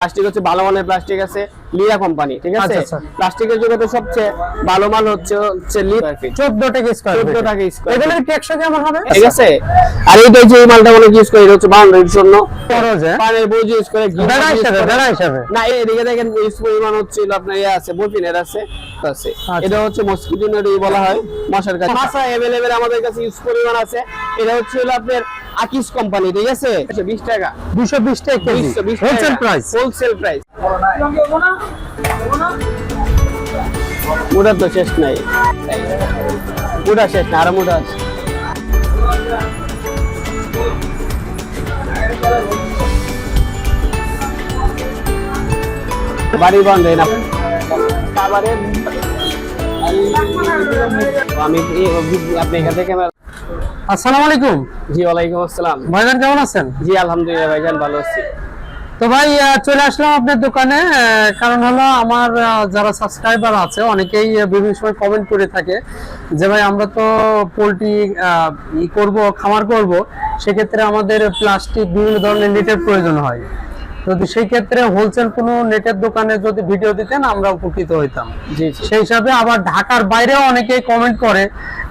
Plastic হচ্ছে ভালো মানের প্লাস্টিক আছে লিরা কোম্পানি ঠিক আছে আচ্ছা, আচ্ছা। প্লাস্টিকের জগতে সবচেয়ে ভালো মাল হচ্ছে হচ্ছে লিরা চোদ্দ টাকা স্কোয়ার 14 টাকা square এগুলোর টেকসই কেমন হবে ঠিক আছে আর এইটা যে এই মালটা অনেক ইউজ করে এটা হচ্ছে বাউন্ডারির জন্য খরচ হ্যাঁ? পানের বোঝ ইউজ করে ঘি বেড়া use হিসাবে করে। বেড়া হিসাবে না এদিকে দেখেন ইউজ পরিমাণ হচ্ছে আপনার ইয়ে আছে বলফিনের আছে আছে আচ্ছা। এটা হচ্ছে মসকিটো নেট বলা হয় মশার কাছে মাছা अवेलेबल আমাদের কাছে ইউজ পরিমাণ আছে এটা হচ্ছে হলো আপনার আকিস কোম্পানি ঠিক আছে 20 টাকা দুশো বিশ টাকা KG 220 wholesale price wholesale price মুড়া তো শেষ নাই। মুড়া শেষ না আরও মুড়া আছে। বাড়ি বন্ধ না। আমি আপনি এখান থেকে আসসালামু আলাইকুম। জি ওয়ালাইকুম আসসালাম। ভাইজান কেমন আছেন? জি আলহামদুলিল্লাহ ভাইজান ভালো আছি। তো ভাই চলে আসলাম আপনার দোকানে কারণ হলো আমার যারা সাবস্ক্রাইবার আছে অনেকেই বিভিন্ন সময় কমেন্ট করে থাকে যে ভাই আমরা তো পোলট্রি ই করব খামার করব সেক্ষেত্রে আমাদের প্লাস্টিক বিভিন্ন ধরনের নেটের প্রয়োজন হয়। যদি সেই ক্ষেত্রে হোলসেল কোনো নেটের দোকানে যদি ভিডিও দিতেন আমরা উপকৃত হইতাম। সেই হিসাবে আবার ঢাকার বাইরেও অনেকেই কমেন্ট করে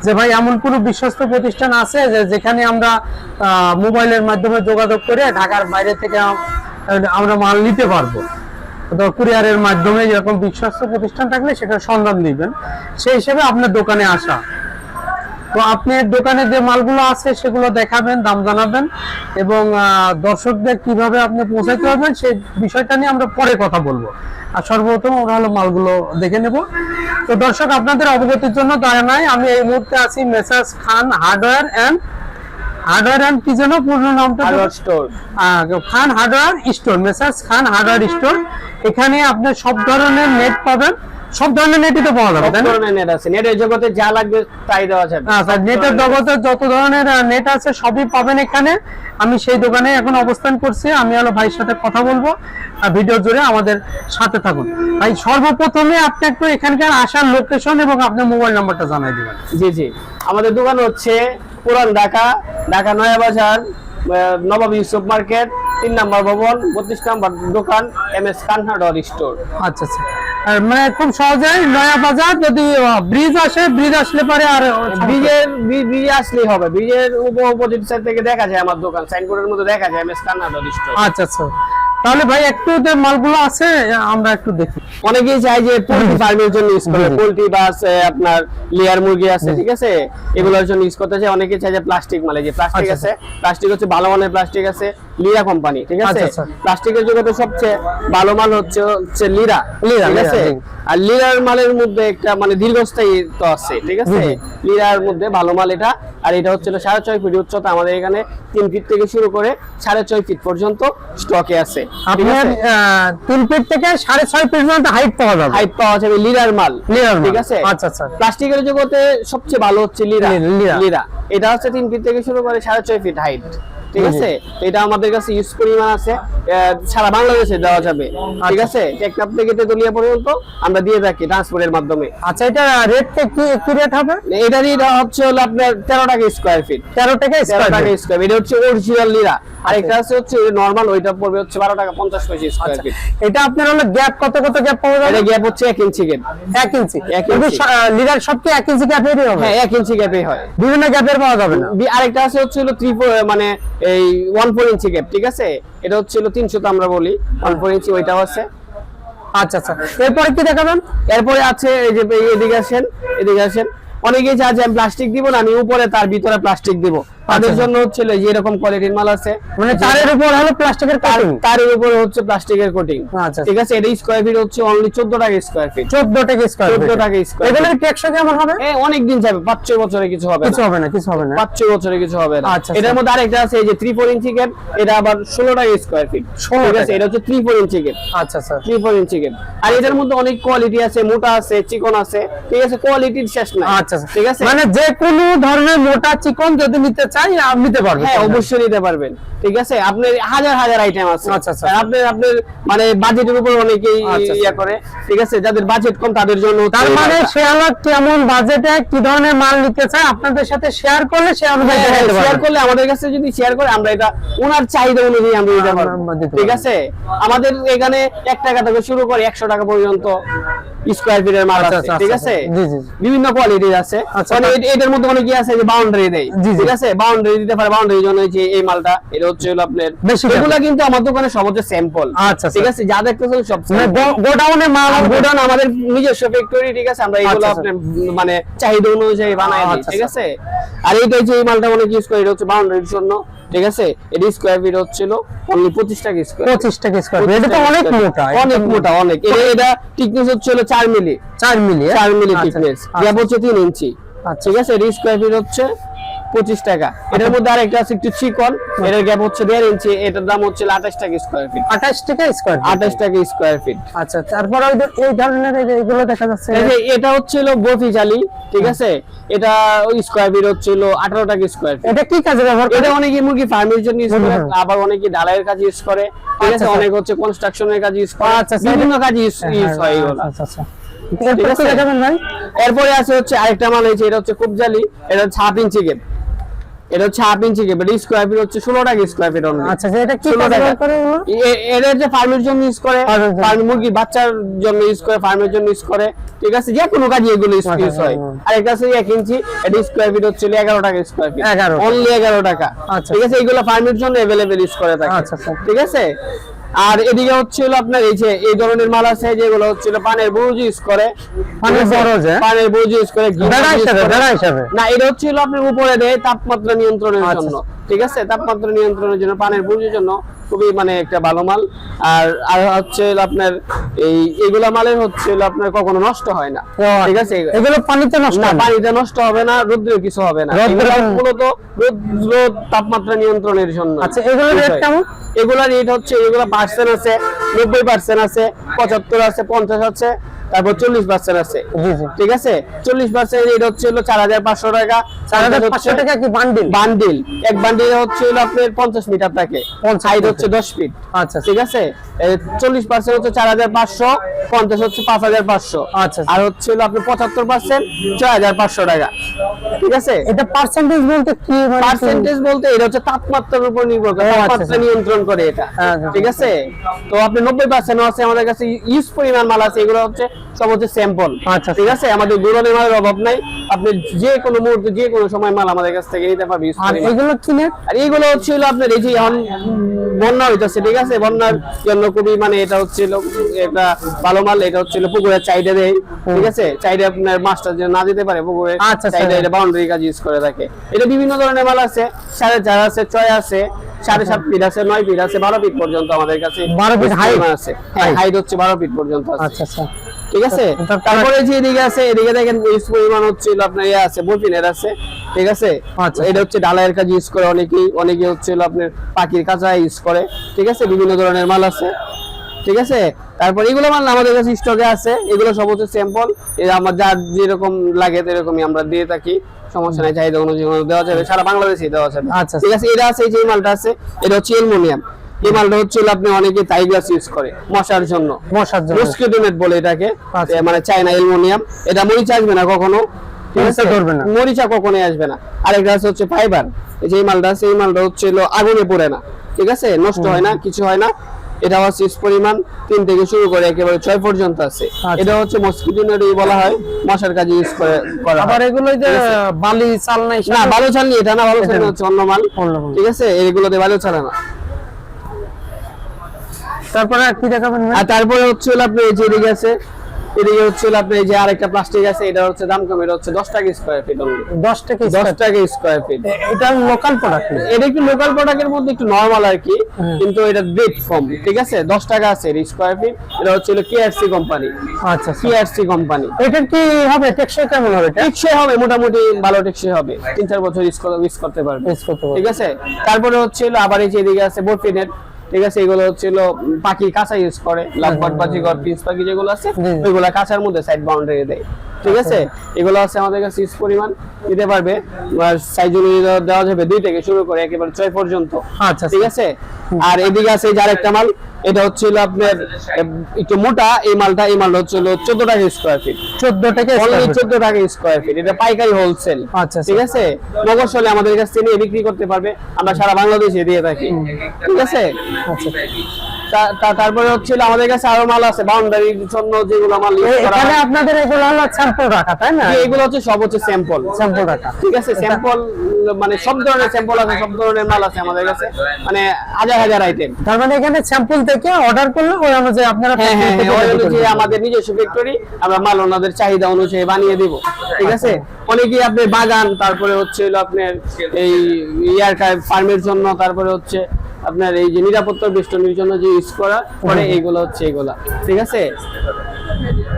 যে ভাই এমন কোনো বিশ্বস্ত প্রতিষ্ঠান আছে যে যেখানে আমরা আহ, মোবাইলের মাধ্যমে যোগাযোগ করে ঢাকার বাইরে থেকে আমরা মাল নিতে পারব। কুরিয়ারের মাধ্যমে যেরকম বিশ্বস্ত প্রতিষ্ঠান থাকলে সেটা সন্ধান দিবেন। সেই হিসেবে আপনার দোকানে আসা। তো আপনি দোকানে যে মালগুলো আছে সেগুলো দেখাবেন, দাম জানাবেন এবং দর্শকদের কীভাবে আপনি পৌঁছাতে পারবেন সেই বিষয়টা নিয়ে আমরা পরে কথা বলব। আর সর্বপ্রথম আমরা হলো মালগুলো দেখে নেব। তো দর্শক, আপনাদের অবগতির জন্য দয়া নাই। আমি এই মুহূর্তে আছি messrs Khan, hardware and hardware and কি যেন পূর্ণ নামটা? Store Khan hardware store messrs Khan hardware store এখানে আপনি সব ধরনের নেট পাবেন। সব ধরনের নেটই তো পাওয়া যাবে সব ধরনের নেট আছে। নেটের জগতে যা লাগবে তাই দেওয়া যাবে। আচ্ছা নেটের জগতে যত ধরনের নেট আছে সবই পাবেন এখানে। আমি সেই দোকানে এখন অবস্থান করছি। আমি হলো ভাইয়ের সাথে কথা বলব। আর ভিডিও জুড়ে আমাদের সাথে থাকুন। ভাই সর্বপ্রথমে আপনি একটু এখানকার আসার লোকেশন এবং আপনার মোবাইল নাম্বারটা জানাই দিবেন। জি জি। আমাদের দোকান হচ্ছে পুরান ঢাকা ঢাকা নয়া বাজার আহ, নবাব ইউসুফ মার্কেট তিন নম্বর ভবন বত্রিশ নম্বর দোকান এম এস কানহাডর স্টোর। আচ্ছা আচ্ছা। আর মানে খুব সহজেই নয়া বাজার যদি ব্রিজ আসে ব্রিজ আসলে পরে আর ব্রিজের ব্রিজ আসলেই হবে। ব্রিজের উপ অপোজিট সাইড থেকে দেখা যায় আমার দোকান সাইনবোর্ডের মধ্যে দেখা যায় এম এস কানহাডর স্টোর। আচ্ছা আচ্ছা। তাহলে ভাই একটু যে মালগুলো আছে আমরা একটু দেখি। অনেকেই চাই যে পোল্ট্রি ফার্মের জন্য ইউজ করে। পোল্ট্রি বা আছে আপনার লেয়ার মুরগি আছে ঠিক আছে? এগুলোর জন্য ইউজ করতে চাই অনেকেই চাই যে প্লাস্টিক মালে যে প্লাস্টিক আচ্ছা, আছে প্লাস্টিক হচ্ছে ভালো মানের প্লাস্টিক আছে। লিরা কোম্পানি ঠিক আছে? আচ্ছা, আচ্ছা। প্লাস্টিকের জগতে সবচেয়ে ভালো মাল হচ্ছে হচ্ছে লিরা লিরা, ঠিক আছে? আর লিরার মালের মধ্যে একটা মানে দীর্ঘস্থায়ী তো আছে ঠিক আছে। লিরার মধ্যে ভালো মাল এটা আর এটা হচ্ছে সাড়ে ছয় ফিট উচ্চতা আমাদের এখানে তিন ফিট থেকে শুরু করে সাড়ে ছয় ফিট পর্যন্ত স্টকে আছে আপনার তিন ফিট থেকে সাড়ে ছয় ফিট পর্যন্ত হাইট পাওয়া যাবে। হাইট পাওয়া যাবে লিরার মাল লিরার ঠিক আছে? আচ্ছা, আচ্ছা। প্লাস্টিকের জগতে সবচেয়ে ভালো হচ্ছে লিরা লিরা। লিরা এটা হচ্ছে তিন ফিট থেকে শুরু করে সাড়ে ছয় ফিট হাইট ঠিক আছে? এটা আমাদের কাছে ইউজ পরিমাণ আছে। সারা বাংলাদেশে দেওয়া যাবে। ঠিক আছে আছে? টেকনাফ থেকে তেতুলিয়া পর্যন্ত আমরা দিয়ে থাকি ট্রান্সপোর্টের মাধ্যমে। আচ্ছা এটা রেটটা কি কি রেট হবে? এটা রেট হচ্ছে হলো আপনার তেরো টাকা স্কোয়ার ফিট তেরো টাকা তেরো স্কোয়ার ফিট এটা হচ্ছে অরিজিনাল লিরা আর একটা আছে হচ্ছে নর্মাল ওইটা পড়বে হচ্ছে বারো টাকা পঞ্চাশ পয়সা স্কোয়ার আচ্ছা। ফিট এটা আপনার হলো গ্যাপ কত কত গ্যাপ পাওয়া যাবে? এটা গ্যাপ হচ্ছে এক ইঞ্চি গ্যাপ এক ইঞ্চি কিন্তু। লিডার সব কি এক ইঞ্চি গ্যাপেরই হবে? হ্যাঁ এক ইঞ্চি গ্যাপে হয়। বিভিন্ন গ্যাপের পাওয়া যাবে না? আরেকটা আছে হচ্ছে হলো থ্রি মানে এই ওয়ান ফোর ইঞ্চি গ্যাপ ঠিক আছে? এটা হচ্ছে হলো তিনশো তো আমরা বলি। ওয়ান ফোর ইঞ্চি ওইটাও আছে। আচ্ছা আচ্ছা। এরপরে কি দেখাবেন? এরপরে আছে এই যে এদিকে আসেন এদিকে আসেন। অনেকেই চায় যে আমি প্লাস্টিক দিব না আমি উপরে তার ভিতরে প্লাস্টিক দিব। তাদের আচ্ছা। জন্য হচ্ছে যে এরকম কোয়ালিটির মাল আছে। মানে তারের উপর হলো প্লাস্টিকের কাটিং তারের উপরে হচ্ছে প্লাস্টিকের কোটিং আচ্ছা। ঠিক আছে এটা স্কোয়ার ফিট হচ্ছে অনলি চোদ্দ টাকা স্কোয়ার ফিট চোদ্দ টাকা স্কোয়ার 14 টাকা feet। এগুলোর টেকসই কেমন হবে? এ অনেক দিন যাবে পাঁচ ছয় বছরে কিছু হবে কিছু হবে না কিছু হবে না। পাঁচ ছয় বছরে কিছু হবে না। আচ্ছা, এটার আচ্ছা। মধ্যে আরেকটা আছে এই যে থ্রি ফোর ইঞ্চি গ্যাপ এটা আবার ষোলো টাকা স্কোয়ার ফিট 16 ঠিক আছে এটা হচ্ছে থ্রি ফোর ইঞ্চি গ্যাপ আচ্ছা আচ্ছা। থ্রি ফোর ইঞ্চি গ্যাপ আর এটার মধ্যে অনেক কোয়ালিটি আছে মোটা আছে চিকন আছে। ঠিক আছে কোয়ালিটির শেষ নাই। আচ্ছা আচ্ছা। ঠিক আছে? মানে যে কোনো ধরনের মোটা চিকন যদি নিতে চান চাই নিতে পারবে হ্যাঁ অবশ্যই নিতে পারবেন। ঠিক আছে? আপনার হাজার হাজার আইটেম আছে। আচ্ছা, আচ্ছা। আর আপনার আপনার মানে বাজেটের উপর অনেকেই আচ্ছা, ইয়া আচ্ছা। করে। ঠিক আছে? যাদের বাজেট কম তাদের জন্য তার মানে মালটা। সে আমার কেমন বাজেটে কি ধরনের মাল নিতে চায়? আপনাদের সাথে শেয়ার করলে সে আমাদের শেয়ার হ্যাঁ, করলে আমাদের কাছে যদি শেয়ার করে আমরা এটা ওনার চাহিদা অনুযায়ী আমরা দিতে পারব। ঠিক আছে? আমাদের এখানে এক টাকা থেকে শুরু করে একশো টাকা পর্যন্ত স্কোয়ার ফিটের মাল আছে ঠিক আছে? জি, জি, জি। বিভিন্ন কোয়ালিটির আছে। মানে এটার মধ্যে অনেকে আছে যে বাউন্ডারি দেয়। ঠিক আছে? বাউন্ডারি দিতে পারে বাউন্ডারির জন্য যে এই মালটা এটা হচ্ছে হলো আপনার টাকা। কিন্তু আমার দোকানে সব হচ্ছে স্যাম্পল আচ্ছা, ঠিক আচ্ছা। আছে? যা দেখতেছেন সব মানে গোডাউনে মাল গোডাউন আমাদের নিজস্ব ফ্যাক্টরি ঠিক আছে? আমরা এগুলো আচ্ছা, আচ্ছা। আপনার মানে চাহিদা অনুযায়ী বানাই ঠিক আছে? আর এইটা যে এই মালটা অনেক ইউজ করে এটা হচ্ছে বাউন্ডারির জন্য। ঠিক আছে? এর স্কয়ার ফিট হচ্ছিল অনলি পঁচিশ টাকা স্কয়ার 25 টাকা স্কয়ার এটা তো অনেক মোটা অনেক মোটা। অনেক। এটা এটা টিকনেস হচ্ছিল 4 মিলি 4 মিলি 4 মিলি টিকনেস। গ্যাপ হচ্ছে 3 ইঞ্চি। আচ্ছা। ঠিক আছে? এর স্কয়ার ফিট হচ্ছে পঁচিশ টাকা। এটার মধ্যে আরেকটা আছে একটু চিকন এটার গ্যাপ হচ্ছে দেড় ইঞ্চি এটার দাম হচ্ছে আঠাশ টাকা স্কোয়ার ফিট আঠাশ টাকা স্কোয়ার আঠাশ টাকা স্কোয়ার ফিট আচ্ছা তারপর এই ধরনের এগুলো দেখা যাচ্ছে। এটা হচ্ছিল বফি জালি ঠিক আছে? এটা ওই স্কোয়ার ফিট হচ্ছিল আঠারো টাকা স্কোয়ার ফিট এটা কি কাজে ব্যবহার এটা অনেকে মুরগি ফার্মের জন্য ইউজ করে আবার অনেকে ঢালাইয়ের কাজে ইউজ করে ঠিক আচ্ছা, আছে? আচ্ছা। অনেক হচ্ছে কনস্ট্রাকশনের কাজে ইউজ করে আচ্ছা, আচ্ছা। বিভিন্ন কাজে ইউজ ইউজ হয় এগুলো। আচ্ছা আচ্ছা। এরপর আছে? দেখাবেন ভাই। এরপরে আছে হচ্ছে আরেকটা মাল হয়েছে এটা হচ্ছে খুব জালি এটা হচ্ছে হাফ ইঞ্চি গেপ এটা হচ্ছে হাফ ইঞ্চি কেবল স্কোয়ার ফিট হচ্ছে ষোলো টাকা স্কোয়ার ফিট অনলি আচ্ছা এটা কি টাকা। যে ফার্মের জন্য ইউজ করে ফার্ম মুরগি বাচ্চার জন্য ইউজ করে ফার্মের জন্য ইউজ করে। ঠিক আছে? যে কোনো কাজে এগুলো ইউজ আচ্ছা, হয়। আর এটা হচ্ছে এক ইঞ্চি এটা স্কোয়ার ফিট হচ্ছে এগারো টাকা স্কোয়ার ফিট 11 অনলি এগারো টাকা। আচ্ছা। ঠিক আছে? এগুলো ফার্মের জন্য অ্যাভেলেবেল ইউজ করে থাকে। আচ্ছা, আচ্ছা। ঠিক আছে? আর এদিকে হচ্ছে আপনার এই যে এই ধরনের মাল আছে যেগুলো হচ্ছিল পানের বুজ ইউজ করে। পানের বরজ, হ্যাঁ? পানের বুজ ইউজ করে না এটা হচ্ছিল আপনার উপরে দেয় তাপমাত্রা নিয়ন্ত্রণের আচ্ছা, জন্য। ঠিক আছে? তাপমাত্রা নিয়ন্ত্রণের জন্য পানের বুঝের জন্য খুবই মানে একটা ভালো মাল। আর আর হচ্ছে আপনার এই এগুলা মালের হচ্ছে আপনার কখনো নষ্ট হয় না। ঠিক আছে? এগুলো পানিতে নষ্ট না পানিতে নষ্ট হবে না রোদ্রে কিছু হবে না। রৌদ্রে- এগুলা মূলত রোদ রোদ তাপমাত্রা নিয়ন্ত্রণের জন্য। আচ্ছা, এগুলোর rate কেমন? এগুলা রেট হচ্ছে এগুলা পার্সেন্ট আছে নব্বই পার্সেন্ট আছে পঁচাত্তর আছে পঞ্চাশ আছে। তারপর চল্লিশ পার্সেন্ট আছে। ঠিক আছে? চল্লিশ পার্সেন্ট রেট হচ্ছে হলো চার হাজার পাঁচশো টাকা চার হাজার পাঁচশো টাকা কি বান্ডিল বান্ডিল এক বান্ডিল হচ্ছে হলো আপনার পঞ্চাশ মিটার থাকে 50 হাইট হচ্ছে দশ ফিট আচ্ছা ঠিক আছে? চল্লিশ পার্সেন্ট হচ্ছে চার হাজার পাঁচশো পঞ্চাশ হচ্ছে পাঁচ হাজার পাঁচশো। আচ্ছা। আর হচ্ছে হলো আপনার পঁচাত্তর পার্সেন্ট ছয় হাজার পাঁচশো টাকা। ঠিক আছে? এটা পার্সেন্টেজ বলতে কি মানে পার্সেন্টেজ বলতে এটা হচ্ছে তাপমাত্রার উপর নির্ভর করে আচ্ছা, তাপমাত্রা আচ্ছা। নিয়ন্ত্রণ করে এটা। হ্যাঁ, হ্যাঁ। ঠিক আছে? তো আপনি নব্বই পার্সেন্ট আছে আমাদের কাছে ইউজ পরিমাণ মাল আছে এগুলো হচ্ছে সব হচ্ছে স্যাম্পল আচ্ছা, ঠিক আছে? আমাদের গুরনের মালের অভাব নাই। আপনি যে কোনো মুহূর্তে যে কোনো সময় মাল আমাদের কাছ থেকে নিতে পারবেন আর এগুলো কিনে? আর এইগুলো হচ্ছিল আপনার এই যে এখন বন্যা হইতেছে ঠিক আছে? বন্যার জন্য খুবই মানে এটা হচ্ছিল একটা ভালো মাল এটা হচ্ছিল পুকুরের চাহিদা দেয়। ঠিক আছে? চাহিদা আপনার মাছটা যেন না দিতে পারে পুকুরে আচ্ছা, আচ্ছা। চাহিদা এটা বাউন্ডারি কাজ ইউজ করে থাকে। এটা বিভিন্ন ধরনের মাল আছে। সাড়ে চার আছে ছয় আছে সাড়ে সাত ফিট আছে নয় ফিট আছে বারো ফিট পর্যন্ত আমাদের কাছে 12 feet height? আছে। হ্যাঁ হাইট হচ্ছে বারো ফিট পর্যন্ত আছে। আচ্ছা আচ্ছা। ঠিক আছে? তারপরে- যে এদিকে আছে এদিকে দেখেন ইউজ পরিমাণ হচ্ছিল আপনার ইয়ে আছে বরফিনের আছে ঠিক আছে? আচ্ছা। এটা হচ্ছে ডালাইয়ের কাজ ইউজ করে অনেকেই অনেকে হচ্ছে আপনার পাখির কাঁচা ইউজ করে ঠিক আছে? বিভিন্ন ধরনের মাল আছে ঠিক আছে? তারপর এগুলো মাল আমাদের কাছে স্টকে আছে এগুলো সব হচ্ছে স্যাম্পল আমার যার যেরকম লাগে এরকমই আমরা দিয়ে থাকি সমস্যা নাই চাহিদা অনুযায়ী দেওয়া যাবে সারা বাংলাদেশে দেওয়া যাবে। আচ্ছা। ঠিক আছে? এটা আছে এই যে মালটা আছে এটা হচ্ছে অ্যালুমিনিয়াম। এই মালটা হচ্ছে আপনি অনেকে তাই গ্লাস ইউজ করে মশার জন্য। মশার জন্য। মস্কিটো নেট বলে এটাকে আচ্ছা। মানে চায়না অ্যালুমিনিয়াম এটা মরিচা আসবে না কখনো? মরিচা কখনোই আসবে না। আরেকটা আছে হচ্ছে ফাইবার যে মালটা আছে এই মালটা হচ্ছে আগুনে পড়ে না। ঠিক আছে? নষ্ট হয় না কিছু হয় না। এটা হচ্ছে পরিমাণ তিন থেকে শুরু করে একেবারে ছয় পর্যন্ত আছে। আচ্ছা। এটা হচ্ছে মস্কিটো নেট বলা হয় মশার কাজে ইউজ করে করা আবার এগুলো যে বালি চাল নাই না ভালো চালনি এটা না চালনি না। হচ্ছে অন্য মাল। ঠিক আছে? এগুলোতে ভালো চালে না। তারপরে আর কি দেখাবেন আর তারপরে হচ্ছে হলো আপনি এই যে এদিকে আছে এদিকে হচ্ছে হলো আপনি এই যে আরেকটা প্লাস্টিক আছে এটা হচ্ছে দাম কম এটা হচ্ছে দশ টাকা স্কোয়ার ফিট অনলি দশ টাকা দশ স্কোয়ার। টাকা স্কোয়ার ফিট এটা লোকাল প্রোডাক্ট এটা একটু লোকাল প্রোডাক্টের মধ্যে একটু নরমাল আর কি কিন্তু এটা রেট কম ঠিক আছে? দশ টাকা আছে স্কোয়ার ফিট এটা হচ্ছে হলো কেআরসি কোম্পানি আচ্ছা আচ্ছা। কেআরসি কোম্পানি এটা কি হবে? টেকসই কেমন হবে টেকসই হবে মোটামুটি ভালো টেকসই হবে। তিন চার বছর ইউজ করতে পারবে। করতে পারবে। ঠিক আছে? তারপরে হচ্ছে হলো আবার এই যে এদিকে আছে বরফি নেট ঠিক আছে এগুলো হচ্ছিল পাখি কাঁচা ইউজ করে লাভবাট বাজিগর পিস পাখি যেগুলো আছে ওইগুলো কাঁচার মধ্যে সাইড বাউন্ডারি দেয় ঠিক আছে? এগুলো আছে আমাদের কাছে ইস পরিমাণ দিতে পারবে সাইজ অনুযায়ী দেওয়া যাবে দুই থেকে শুরু করে একেবারে ছয় পর্যন্ত আচ্ছা ঠিক আছে? আর এদিকে আছে এই যে আরেকটা মাল এটা হচ্ছিল আপনার একটু মোটা এই মালটা এই মালটা হচ্ছিল চোদ্দ টাকা স্কোয়ার ফিট চোদ্দ টাকা। চোদ্দ টাকা স্কোয়ার ফিট এটা পাইকারি হোলসেল আচ্ছা, ঠিক আছে? মফস্বলে আমাদের কাছ থেকে বিক্রি করতে পারবে। আমরা সারা বাংলাদেশে দিয়ে থাকি। ঠিক আছে? আচ্ছা। তারপরে হচ্ছিল আমাদের কাছে আরও মাল আছে। বাউন্ডারির জন্য যেগুলো মাল এখানে আপনাদের এগুলো হলো স্যাম্পল রাখা তাই না? এগুলো হচ্ছে সব হচ্ছে স্যাম্পল স্যাম্পল রাখা। ঠিক আছে? স্যাম্পল মানে সব ধরনের স্যাম্পল আছে সব ধরনের মাল আছে আমাদের কাছে। মানে হাজার হাজার আইটেম তার মানে এখানে স্যাম্পল থেকে অর্ডার করলে ওই অনুযায়ী আপনারা হ্যাঁ হ্যাঁ হ্যাঁ। আমাদের নিজস্ব ফ্যাক্টরি আমরা মাল ওনাদের চাহিদা অনুযায়ী বানিয়ে দিব। ঠিক আছে? অনেকেই আপনার বাগান তারপরে হচ্ছে হলো আপনার এই ইয়ার ফার্মের জন্য তারপরে হচ্ছে আপনার এই যে নিরাপত্তা বেষ্টনীর জন্য যে ইউজ করা পরে এইগুলো হচ্ছে এগুলা ঠিক আছে?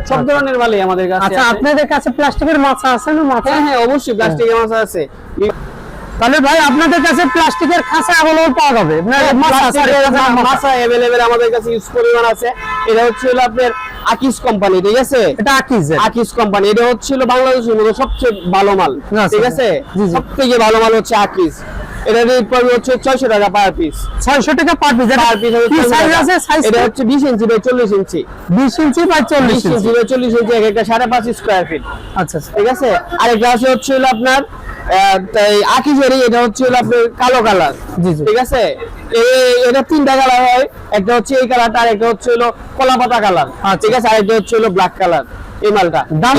সব ধরনের মালই আমাদের কাছে আচ্ছা আপনাদের কাছে প্লাস্টিকের মাছা আছে না মাছা? হ্যাঁ হ্যাঁ অবশ্যই প্লাস্টিকের মাছ আছে। তাহলে ভাই আপনাদের কাছে প্লাস্টিকের খাঁচা অ্যাভেলেবল পাওয়া যাবে। হ্যাঁ, মাছ। মাছা। অ্যাভেলেবেল আমাদের কাছে ইউজ পরিমাণ আছে। এটা হচ্ছে হলো আপনার আকিস কোম্পানি ঠিক আছে? এটা আকিজের আকিস কোম্পানি এটা হচ্ছিল বাংলাদেশের মধ্যে সবচেয়ে ভালো মাল ঠিক আছে? জি, জি। সব থেকে ভালো মাল হচ্ছে আকিস এটা রেট পড়বে হচ্ছে ছয়শো টাকা পার পিস ছয়শো টাকা per piece per piece size আছে? সাইজ এটা হচ্ছে বিশ ইঞ্চি বাই চল্লিশ ইঞ্চি বিশ ইঞ্চি বা চল্লিশ ইঞ্চি ইঞ্চি বাই চল্লিশ ইঞ্চি এক একটা সাড়ে পাঁচ স্কোয়ার ফিট আচ্ছা। ঠিক আছে? আরেকটা আছে হচ্ছে হলো আপনার তাই আকিসেরই এটা হচ্ছে আপনার কালো কালার। ঠিক আছে? এটা তিনটা কালার হয়। একটা হচ্ছে এই কালারটা আর একটা হচ্ছে হলো কলা পাতা কালার। আচ্ছা। ঠিক আছে? আরেকটা হচ্ছে হলো ব্ল্যাক কালার এই মালটা। দাম?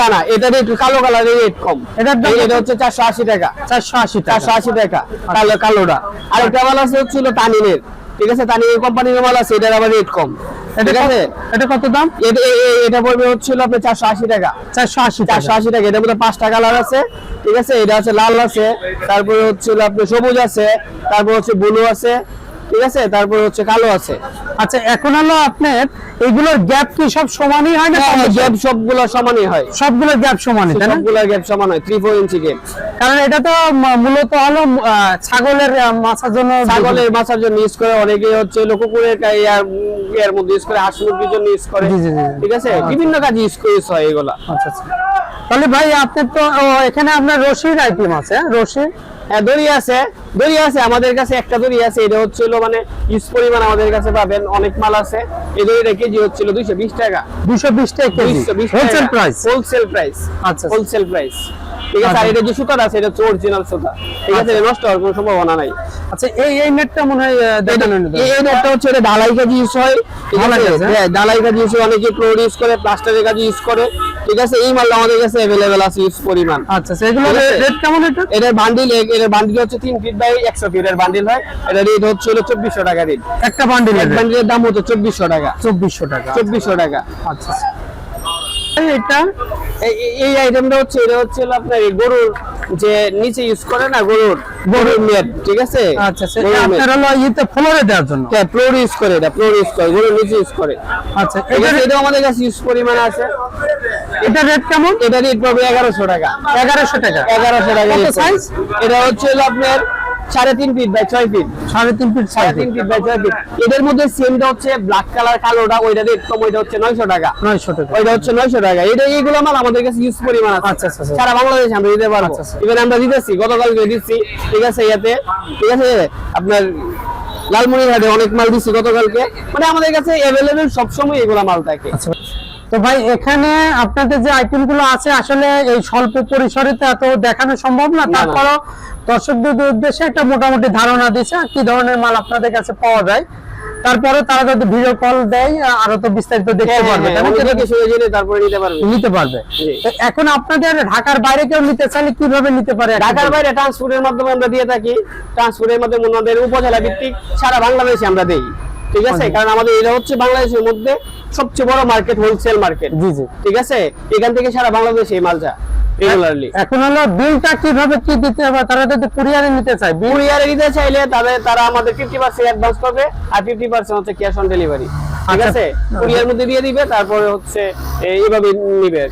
না না এটা রেট কালো কালারের রেট কম। এটার দাম এটা হচ্ছে চারশো আশি টাকা। চারশো আশি টাকা। চারশো আশি টাকা। কালো কালোটা। আরেকটা মাল আছে হচ্ছে হলো তানিনের। ঠিক আছে? তানিনের কোম্পানির মাল আছে এটার আবার রেট কম। ঠিক আছে? এটা কত দাম? এটা এটা পড়বে আপনার চারশো আশি টাকা। চারশো আশি চারশো আশি টাকা। এটার মধ্যে পাঁচটা কালার আছে ঠিক আছে? এটা আছে লাল আছে তারপরে হচ্ছে আপনি আপনার সবুজ আছে তারপর হচ্ছে ব্লু আছে ঠিক আছে? তারপর হচ্ছে কালো আছে। আচ্ছা এখন হলো আপনার এগুলোর গ্যাপ কি সব সমানই হয় না গ্যাপ সবগুলো সমানই হয়। সবগুলোর গ্যাপ সমানই তাই না? সবগুলো গ্যাপ সমান হয় থ্রি ফোর ইঞ্চি গ্যাপ কারণ এটা তো মূলত হলো ছাগলের মাছার জন্য ছাগলের মাছার জন্য ইউজ করে অনেকে হচ্ছে হলো কুকুরের কা- ইয়ার ইয়ার মধ্যে ইউজ করে হাঁস মুরগির জন্য ইউজ করে। ঠিক আছে? বিভিন্ন কাজে ইউজ ইউজ হয় এগুলা। আচ্ছা আচ্ছা। তাহলে ভাই আপনার তো এখানে আপনার রশির আইটেম আছে হ্যাঁ? রশি দড়ি আছে দড়ি আছে আমাদের কাছে একটা দড়ি আছে এটা হচ্ছিল মানে ইউজ পরিমাণ আমাদের কাছে পাবেন অনেক মাল আছে। এই দড়িটা কেজি হচ্ছিল দুইশো বিশ টাকা। বিশ টাকা হোলসেল প্রাইস হোলসেল প্রাইস আচ্ছা। হোলসেল প্রাইস ঠিক আছে আর আচ্ছা। এটা যে সুতাটা আছে এটা হচ্ছে অরিজিনাল সুতা। ঠিক আছে এটা নষ্ট হওয়ার কোনো সম্ভাবনা নাই। আচ্ছা এই এই নেটটা মনে হয় এই নেটটা হচ্ছে এটা ঢালাই কাজ ইউজ হয়। ঢালাই হ্যাঁ? হ্যাঁ ঢালাই কাজ ইউজ হয়। অনেকে ক্লোর ইউজ করে প্লাস্টারের কাজ ইউজ করে। ঠিক আছে এই মাল আমাদের কাছে अवेलेबल আছে ইউজ পরিমাণ। আচ্ছা আচ্ছা ঠিক আছে। রেট কেমন এটা? এটার বান্ডিল এর বান্ডিল হচ্ছে তিন ফিট বাই একশো ফিটের বান্ডিল হয়। এটা রেট হচ্ছে হলো চব্বিশশো টাকা রেট একটা বান্ডিলের বান্ডিলের দাম হচ্ছে চব্বিশশো টাকা। চব্বিশশো টাকা চব্বিশশো টাকা। আচ্ছা আচ্ছা। এটা? এই- আইটেমটা হচ্ছে এটা হচ্ছে আপনার গরুর যে নিচে ইউজ করে না গরুর? গরুর মেদ ঠিক আছে? আচ্ছা আপনার হলো ইতে ফ্লোরে দেওয়ার জন্য? হ্যাঁ ফ্লোর ইউজ করে এটা ফ্লোর ইউজ করে গরুর নিচে ইউজ করে। আচ্ছা এটা এটা আমাদের কাছে ইউজ পরিমাণ আছে। এটা রেট কেমন? এটা রেট পাবে এগারোশো টাকা। এগারোশো টাকা। টাকা কত এটা হচ্ছে আপনার সাড়ে তিন ফিট বাই ছয় ফিট সাড়ে তিন ফিট সাড়ে তিন ফিট বাই ছয় ফিট এদের মধ্যে সেমটা হচ্ছে ব্ল্যাক কালার কালোটা ওইটা রেট কম ওইটা হচ্ছে নয়শো টাকা। নয়শো টাকা। ওইটা হচ্ছে নয়শো টাকা। এটা এইগুলো মাল আমাদের কাছে ইউজ পরিমাণ আছে। আচ্ছা, আচ্ছা, আচ্ছা। সারা বাংলাদেশে আমরা দিতে পারব। আমরা দিতেছি দিচ্ছি। ঠিক আছে ইয়াতে। ঠিক আছে আপনার লালমনিরহাটে অনেক মাল দিচ্ছি গতকালকে। মানে আমাদের কাছে অ্যাভেলেবেল সবসময় এগুলা মাল থাকে। তো ভাই এখানে আপনাদের যে আইটেমগুলো আছে আসলে এই স্বল্প পরিসরে তো এত দেখানো সম্ভব না। তারপরও দর্শকদের উদ্দেশ্যে একটা মোটামুটি ধারণা দিচ্ছে কি ধরনের মাল আপনাদের কাছে পাওয়া যায়। তারপরে তারা যদি ভিডিও কল দেয় আরও তো বিস্তারিত দেখতে হ্যাঁ, পারবে হ্যাঁ, তারপরে নিতে পারবে। নিতে পারবে। এখন আপনাদের ঢাকার বাইরে কেউ নিতে চাইলে কীভাবে নিতে পারে ঢাকার বাইরে ট্রান্সপোর্টের মাধ্যমে আমরা দিয়ে থাকি। ট্রান্সপোর্টের মাধ্যমে আমাদের উপজেলা ভিত্তিক সারা বাংলাদেশে আমরা দেই। ঠিক আছে? কারণ আমাদের এটা হচ্ছে বাংলাদেশের মধ্যে সবচেয়ে বড় মার্কেট হোলসেল মার্কেট জি জি। ঠিক আছে? এখান থেকে সারা বাংলাদেশে এই মাল যায় রেগুলারলি এখন হলো বিলটা কীভাবে কি দিতে হবে? তারা যদি কুরিয়ারে নিতে চায় কুরিয়ারে নিতে চাইলে তারা আমাদের ফিফটি পার্সেন্ট অ্যাডভান্স করবে আর ফিফটি পার্সেন্ট হচ্ছে ক্যাশ অন ডেলিভারি ঠিক আচ্ছা। আছে? কুরিয়ার মধ্যে দিয়ে দিবে তারপরে হচ্ছে এইভাবে নিবে।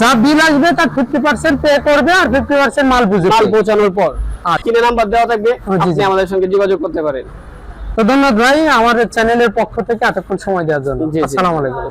যা বিল আসবে তার ফিফটি পার্সেন্ট পে করবে আর ফিফটি পার্সেন্ট মাল বুঝে মাল পৌঁছানোর পর। আচ্ছা। কিনে নাম্বার দেওয়া থাকবে। আপনি আমাদের সঙ্গে যোগাযোগ করতে পারেন। তো ধন্যবাদ ভাই আমাদের চ্যানেলের পক্ষ থেকে এতক্ষণ সময় দেওয়ার জন্য। আসসালামু আলাইকুম।